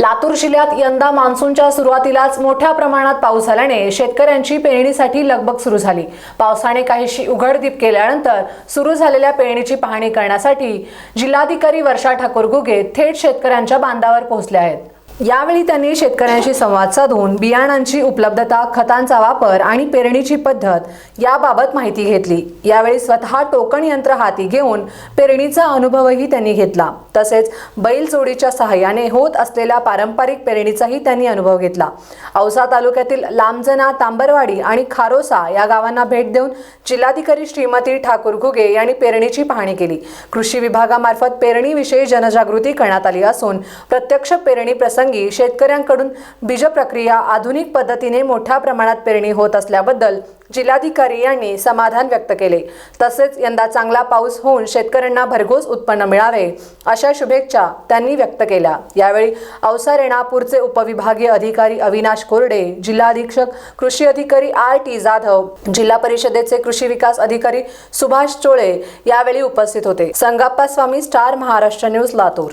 लातूर जिल्ह्यात यंदा मान्सूनच्या सुरुवातीलाच मोठ्या प्रमाणात पाऊस झाल्याने शेतकऱ्यांची पेरणीसाठी लगबग सुरू झाली. पावसाने काहीशी उघडदीप केल्यानंतर सुरू झालेल्या पेरणीची पाहणी करण्यासाठी जिल्हाधिकारी वर्षा ठाकूर गुगे थेट शेतकऱ्यांच्या बांधावर पोहोचले आहेत. यावेळी त्यांनी शेतकऱ्यांशी संवाद साधून बियाणांची उपलब्धता खतांचा वापर आणि पेरणीची पद्धत याबाबत माहिती घेतली. यावेळी स्वतः टोकन यंत्र हाती घेऊन पेरणीचा अनुभवही त्यांनी घेतला. तसेच बैलजोडीच्या सहाय्याने होत असलेल्या पारंपरिक पेरणीचाही त्यांनी अनुभव घेतला. औसा तालुक्यातील लांबजना तांबरवाडी आणि खारोसा या गावांना भेट देऊन जिल्हाधिकारी श्रीमती ठाकूर घुगे यांनी पेरणीची पाहणी केली. कृषी विभागामार्फत पेरणीविषयी जनजागृती करण्यात आली असून प्रत्यक्ष पेरणी प्रसंगी शेतकऱ्यांकडून बीज प्रक्रिया आधुनिक पद्धतीने मोठ्या प्रमाणात पेरणी होत असल्याबद्दल जिल्हाधिकारी यांनी समाधान व्यक्त केले. तसेच यंदा चांगला पाऊस होऊन शेतकऱ्यांना भरघोस उत्पन्न मिळावे अशा शुभेच्छा त्यांनी व्यक्त केल्या. यावेळी औसा रेणापूरचे उपविभागीय अधिकारी अविनाश कोरडे जिल्हा अधीक्षक कृषी अधिकारी आर टी जाधव जिल्हा परिषदेचे कृषी विकास अधिकारी सुभाष चोळे यावेळी उपस्थित होते. Sangappa Swami star Maharashtra news Latur.